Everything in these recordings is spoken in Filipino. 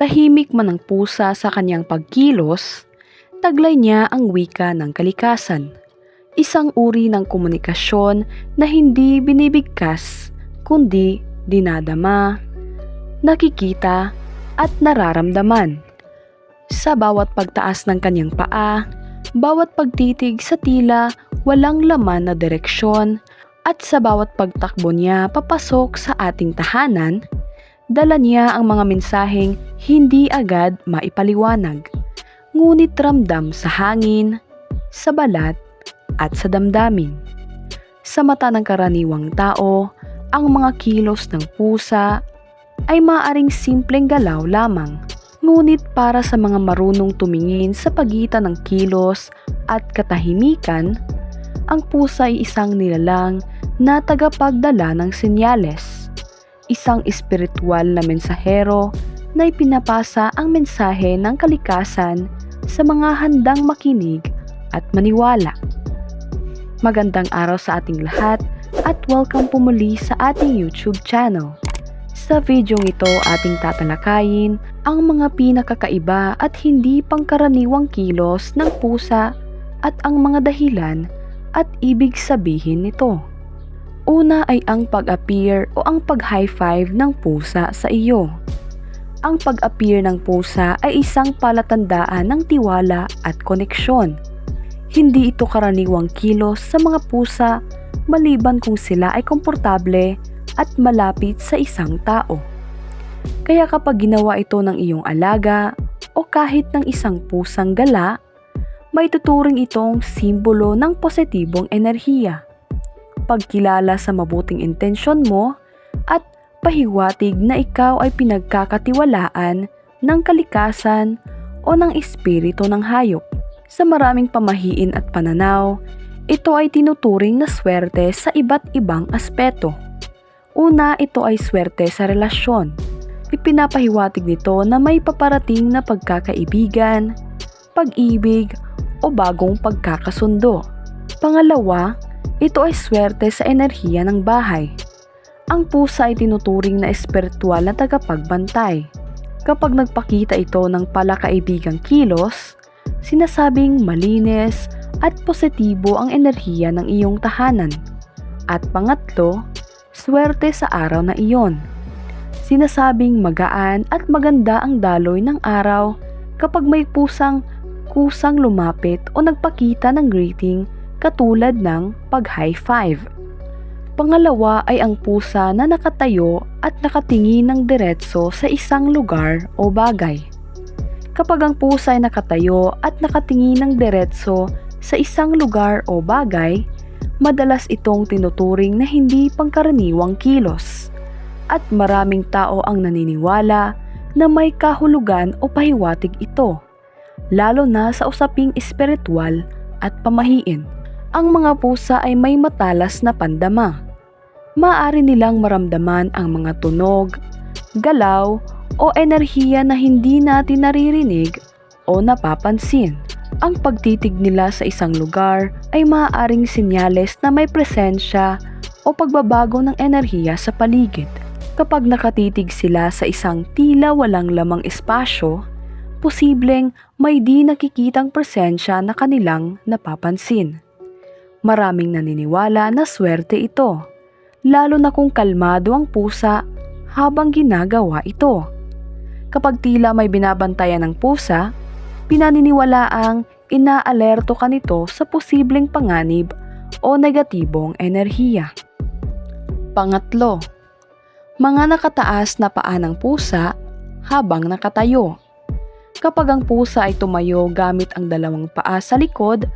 Tahimik man ang pusa sa kanyang pagkilos, taglay niya ang wika ng kalikasan. Isang uri ng komunikasyon na hindi binibigkas kundi dinadama, nakikita at nararamdaman. Sa bawat pagtaas ng kanyang paa, bawat pagtitig sa tila walang laman na direksyon at sa bawat pagtakbo niya papasok sa ating tahanan, dala niya ang mga mensaheng hindi agad maipaliwanag, ngunit ramdam sa hangin, sa balat, at sa damdamin. Sa mata ng karaniwang tao, ang mga kilos ng pusa ay maaring simpleng galaw lamang. Ngunit para sa mga marunong tumingin sa pagitan ng kilos at katahimikan, ang pusa ay isang nilalang na tagapagdala ng senyales. Isang espiritual na mensahero na ipinapasa ang mensahe ng kalikasan sa mga handang makinig at maniwala. Magandang araw sa ating lahat at welcome po muli sa ating YouTube channel. Sa videong ito ating tatalakayin ang mga pinakakaiba at hindi pangkaraniwang kilos ng pusa at ang mga dahilan at ibig sabihin nito. Una ay ang pag-appear o ang pag-high five ng pusa sa iyo. Ang pag-appear ng pusa ay isang palatandaan ng tiwala at koneksyon. Hindi ito karaniwang kilos sa mga pusa maliban kung sila ay komportable at malapit sa isang tao. Kaya kapag ginawa ito ng iyong alaga o kahit ng isang pusang gala, may tuturing itong simbolo ng positibong enerhiya. Pagkilala sa mabuting intensyon mo at pahiwatig na ikaw ay pinagkakatiwalaan ng kalikasan o ng espiritu ng hayop. Sa maraming pamahiin at pananaw, ito ay tinuturing na swerte sa iba't ibang aspeto. Una, ito ay swerte sa relasyon. Ipinapahiwatig nito na may paparating na pagkakaibigan, pag-ibig, o bagong pagkakasundo. Pangalawa, ito ay swerte sa enerhiya ng bahay. Ang pusa ay tinuturing na espiritual na tagapagbantay. Kapag nagpakita ito ng palakaibigang kilos, sinasabing malinis at positibo ang enerhiya ng iyong tahanan. At pangatlo, swerte sa araw na iyon. Sinasabing magaan at maganda ang daloy ng araw kapag may pusang kusang lumapit o nagpakita ng greeting katulad ng pag-high five. Pangalawa ay ang pusa na nakatayo at nakatingin ng diretso sa isang lugar o bagay. Kapag ang pusa ay nakatayo at nakatingin ng diretso sa isang lugar o bagay, madalas itong tinuturing na hindi pangkaraniwang kilos. At maraming tao ang naniniwala na may kahulugan o pahiwatig ito, lalo na sa usaping espiritual at pamahiin. Ang mga pusa ay may matalas na pandama. Maaari nilang maramdaman ang mga tunog, galaw, o enerhiya na hindi natin naririnig o napapansin. Ang pagtitig nila sa isang lugar ay maaaring sinyales na may presensya o pagbabago ng enerhiya sa paligid. Kapag nakatitig sila sa isang tila walang lamang espasyo, posibleng may di nakikitang presensya na kanilang napapansin. Maraming naniniwala na swerte ito, lalo na kung kalmado ang pusa habang ginagawa ito. Kapag tila may binabantayan ng pusa, pinaniniwalaang inaalerto ka nito sa posibleng panganib o negatibong enerhiya. Pangatlo, mga nakataas na paa ng pusa habang nakatayo. Kapag ang pusa ay tumayo gamit ang dalawang paa sa likod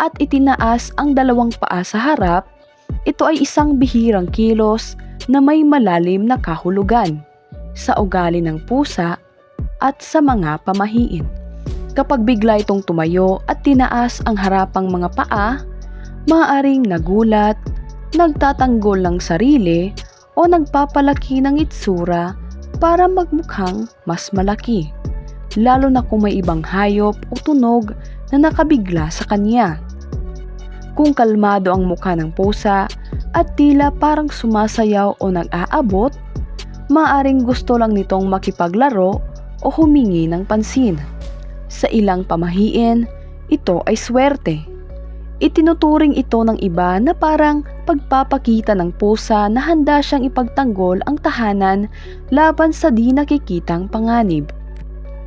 at itinaas ang dalawang paa sa harap, ito ay isang bihirang kilos na may malalim na kahulugan sa ugali ng pusa at sa mga pamahiin. Kapag bigla itong tumayo at tinaas ang harapang mga paa, maaring nagulat, nagtatanggol ng sarili o nagpapalaki ng itsura para magmukhang mas malaki, lalo na kung may ibang hayop o tunog na nakabigla sa kanya. Kung kalmado ang mukha ng pusa at tila parang sumasayaw o nag-aabot, maaring gusto lang nitong makipaglaro o humingi ng pansin. Sa ilang pamahiin, ito ay swerte. Itinuturing ito ng iba na parang pagpapakita ng pusa na handa siyang ipagtanggol ang tahanan laban sa di nakikitang panganib.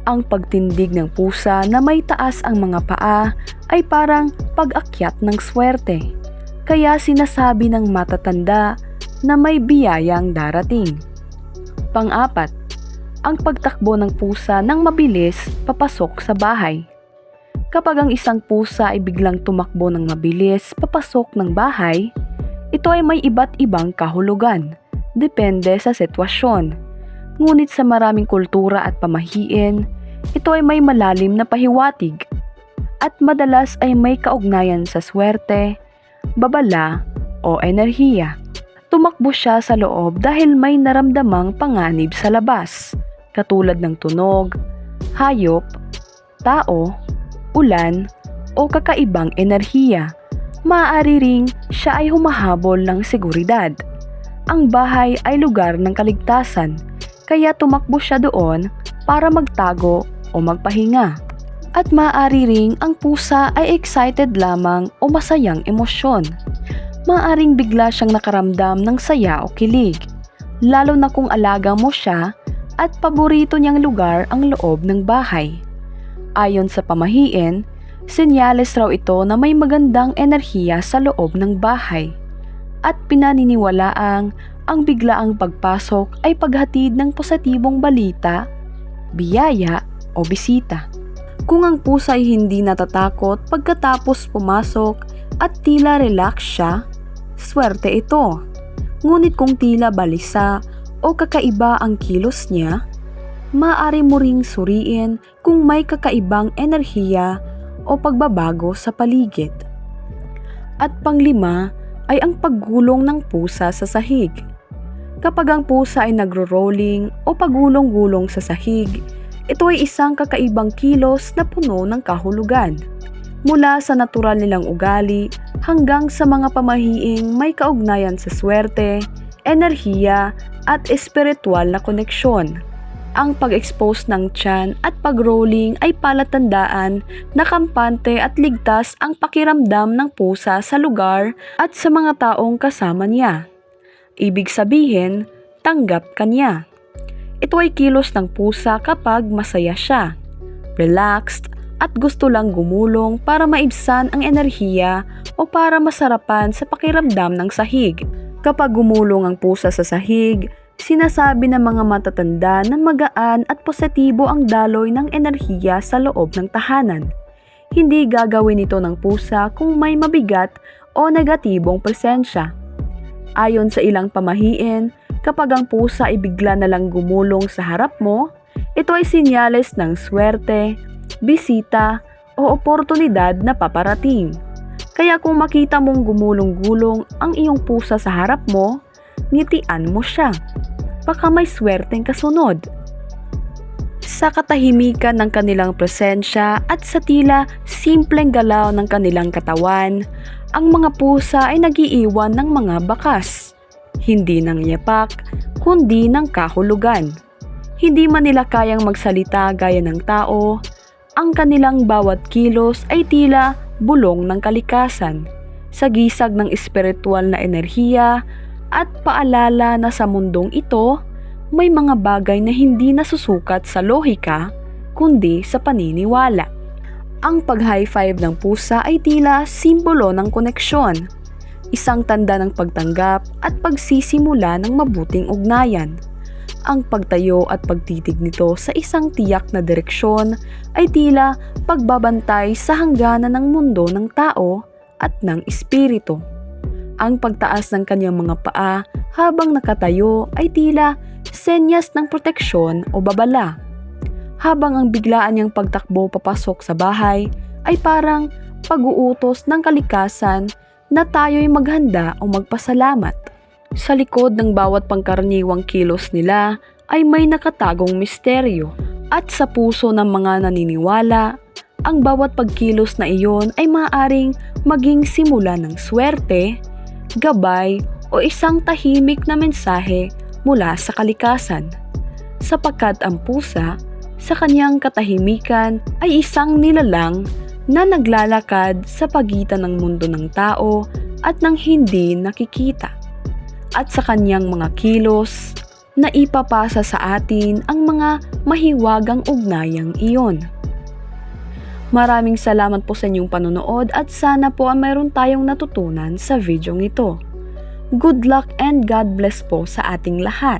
Ang pagtindig ng pusa na may taas ang mga paa ay parang pag-akyat ng swerte. Kaya sinasabi ng matatanda na may biyayang darating. Pang-apat, ang pagtakbo ng pusa ng mabilis papasok sa bahay. Kapag ang isang pusa ay biglang tumakbo ng mabilis papasok ng bahay, ito ay may iba't ibang kahulugan, depende sa sitwasyon. Ngunit sa maraming kultura at pamahiin, ito ay may malalim na pahiwatig at madalas ay may kaugnayan sa swerte, babala o enerhiya. Tumakbo siya sa loob dahil may naramdamang panganib sa labas, katulad ng tunog, hayop, tao, ulan, o kakaibang enerhiya. Maaari ring siya ay humahabol ng seguridad. Ang bahay ay lugar ng kaligtasan, kaya tumakbo siya doon para magtago o magpahinga. At maaari ring ang pusa ay excited lamang o masayang emosyon. Maaring bigla siyang nakaramdam ng saya o kilig, lalo na kung alaga mo siya at paborito niyang lugar ang loob ng bahay. Ayon sa pamahiin, senyales raw ito na may magandang enerhiya sa loob ng bahay. At pinaniniwalaang ang biglaang pagpasok ay paghatid ng positibong balita, biyaya o bisita. Kung ang pusa ay hindi natatakot pagkatapos pumasok at tila relax siya, swerte ito. Ngunit kung tila balisa o kakaiba ang kilos niya, maaari mo ring suriin kung may kakaibang enerhiya o pagbabago sa paligid. At panglima ay ang paggulong ng pusa sa sahig. Kapag ang pusa ay nagro-rolling o pagulong-gulong sa sahig, ito ay isang kakaibang kilos na puno ng kahulugan. Mula sa natural nilang ugali hanggang sa mga pamahiing may kaugnayan sa swerte, enerhiya at espiritual na koneksyon. Ang pag-expose ng tiyan at pag-rolling ay palatandaan na kampante at ligtas ang pakiramdam ng pusa sa lugar at sa mga taong kasama niya. Ibig sabihin, tanggap ka niya. Ito ay kilos ng pusa kapag masaya siya, relaxed, at gusto lang gumulong para maibsan ang enerhiya o para masarapan sa pakiramdam ng sahig. Kapag gumulong ang pusa sa sahig, sinasabi ng mga matatanda na magaan at positibo ang daloy ng enerhiya sa loob ng tahanan. Hindi gagawin ito ng pusa kung may mabigat o negatibong presensya. Ayon sa ilang pamahiin, kapag ang pusa ay bigla na lang gumulong sa harap mo, ito ay sinyales ng swerte, bisita, o oportunidad na paparating. Kaya kung makita mong gumulong-gulong ang iyong pusa sa harap mo, ngitian mo siya. Baka may swerteng kasunod. Sa katahimikan ng kanilang presensya at sa tila simpleng galaw ng kanilang katawan, ang mga pusa ay nagiiwan ng mga bakas. Hindi ng yapak, kundi ng kahulugan. Hindi man nila kayang magsalita gaya ng tao, ang kanilang bawat kilos ay tila bulong ng kalikasan, sa gisag ng espiritual na enerhiya at paalala na sa mundong ito, may mga bagay na hindi nasusukat sa lohika kundi sa paniniwala. Ang pag-high five ng pusa ay tila simbolo ng koneksyon, isang tanda ng pagtanggap at pagsisimula ng mabuting ugnayan. Ang pagtayo at pagtitig nito sa isang tiyak na direksyon ay tila pagbabantay sa hangganan ng mundo ng tao at ng espiritu. Ang pagtaas ng kanyang mga paa habang nakatayo ay tila senyas ng proteksyon o babala. Habang ang biglaan niyang pagtakbo papasok sa bahay ay parang pag-uutos ng kalikasan na tayo'y maghanda o magpasalamat. Sa likod ng bawat pangkaraniwang kilos nila ay may nakatagong misteryo at sa puso ng mga naniniwala, ang bawat pagkilos na iyon ay maaaring maging simula ng swerte, gabay o isang tahimik na mensahe mula sa kalikasan. Sapagkat ang pusa sa kanyang katahimikan ay isang nilalang na naglalakad sa pagitan ng mundo ng tao at ng hindi nakikita. At sa kanyang mga kilos, na ipapasa sa atin ang mga mahiwagang ugnayang iyon. Maraming salamat po sa inyong panonood at sana po ay mayroon tayong natutunan sa videong ito. Good luck and God bless po sa ating lahat.